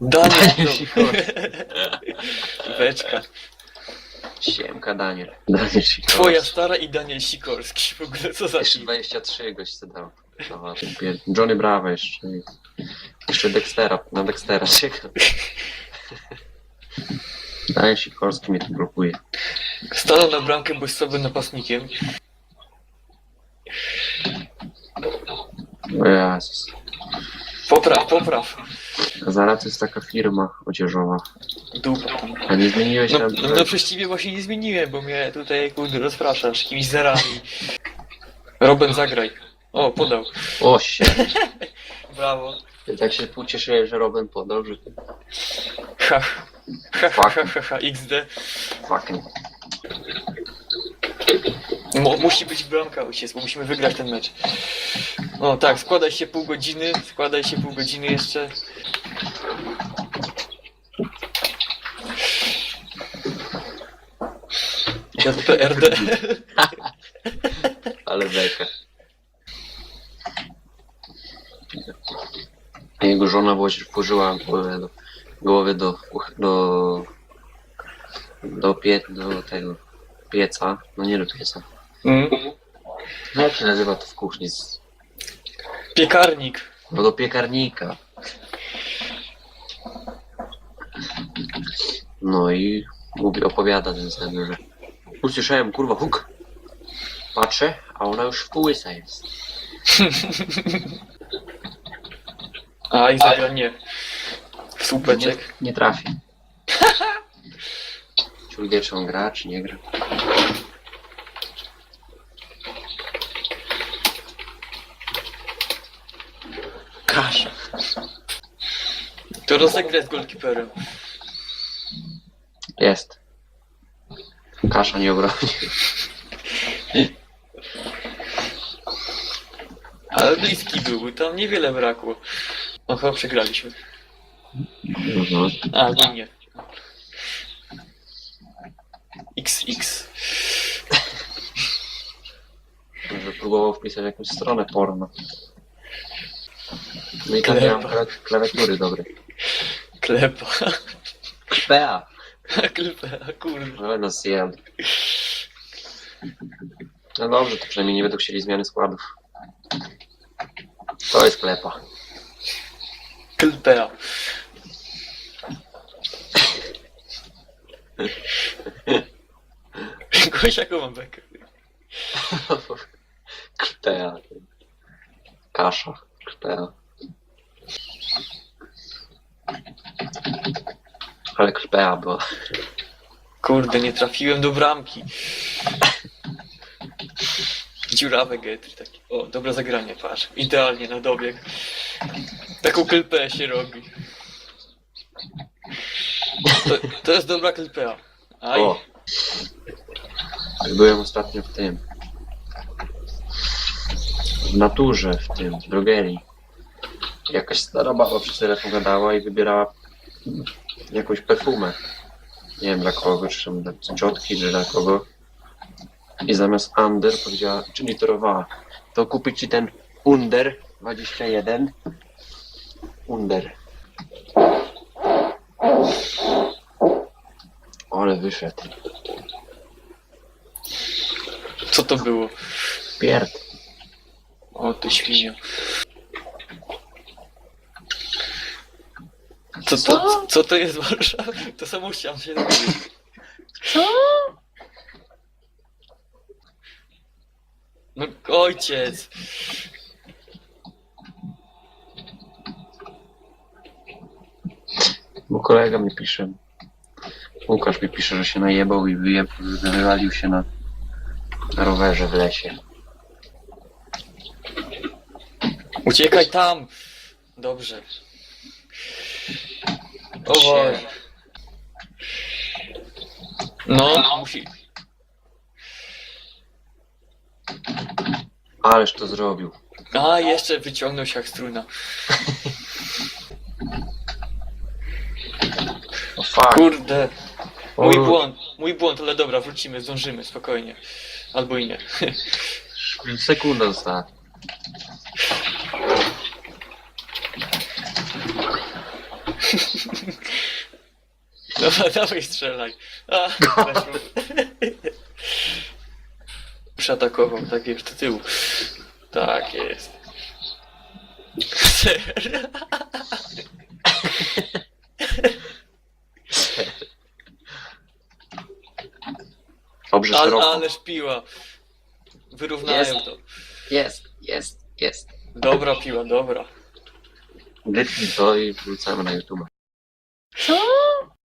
Daniel, Sikorski. Beczka. Siemka Daniel. Daniel Sikorski. Twoja stara i Daniel Sikorski. W ogóle co za Jeszcze team? 23 gość dał. Dobra, pier- Johnny Bravo jeszcze. Jeszcze Dextera, na Dextera czekam. Daniel Sikorski mnie tu blokuje. Stanął na bramkę, bo jest sobie napastnikiem. O Jezus. Popraw, popraw. Zara to jest taka firma odzieżowa. Dupa. A nie zmieniłeś No, na... no, no przez ciebie właśnie nie zmieniłem, bo mnie tutaj kurde rozpraszasz jakimiś zerami. Roben zagraj. O, podał. O się. Brawo. Tak się ucieszyłem, że Robin podał, że Ha. Ha, ha, ha, ha, ha, XD. fucking. Musi być bramka ojciec, bo musimy wygrać ten mecz. O tak, składaj się pół godziny, składaj się pół godziny jeszcze. JPRD. Ale beka. Jego żona włoży- włożyła głowę do, głowę do, do, do, pie, do tego pieca, no nie do pieca. Mm. No jak się nazywa to w kuchni? Z, Piekarnik. no do piekarnika. No i mówi, opowiada ten sen, że usłyszałem kurwa huk. Patrzę, a ona już w pół łysa jest. A i zagra nie. Słupeczek. Nie, nie trafi. Czy on gra, czy nie gra. Kasza. To rozegrać z golkiperem. Jest. Kasza nie obroni. Ale bliski był, tam niewiele brakło. No chyba przegraliśmy. Mhm. A, no nie. XX. Może próbował wpisać jakąś stronę porno. No i tam Klepa. kla- klawiatury dobrej. Klepa. Bea! Klepa, kurde. No no zjem. No dobrze, to przynajmniej nie będą chcieli zmiany składów. To jest klepa. Klpea. Gość jaką mam bekę? Klpea. Kasza. Klpea. Ale klpea była. Kurde, nie trafiłem do bramki. Dziurawe getry takie. O, dobre zagranie, patrz. Idealnie na dobieg. Taką klpę się robi. To, to jest dobra klpea. Aj. O. Byłem ostatnio w tym. W naturze, w tym, w drogerii. Jakaś stara baba przy telefon gadała i wybierała jakąś perfumę. Nie wiem dla kogo, czy tam dla ciotki, czy dla kogo. I zamiast under powiedziała, czy literowała, to kupić ci ten under 21. Under. Ale wyszedł. Co to było? Pierd. O, ty świnio. Co to, co to jest Warszawa? To samo chciałem się dowiedzieć. Co? No ojciec. Bo kolega mi pisze, Łukasz mi pisze, że się najebał i wyje, wywalił się na, na rowerze w lesie. Uciekaj tam! Dobrze. O Boże. No, musi... Ależ to zrobił. A, jeszcze wyciągnął się jak struna. O fuck. Kurde. Mój błąd, mój błąd, ale dobra, wrócimy, zdążymy, spokojnie. Albo i nie. Sekunda została. Dobra, dawaj strzelaj. A, weszło. Przyatakował, tak jest, do tyłu. Tak jest. Dobrze, Ale, szeroko. ależ piła. Wyrównają Jest. to. Jest, jest, jest. Dobra piła, dobra. Wytnij to i wrzucamy na YouTube. そう。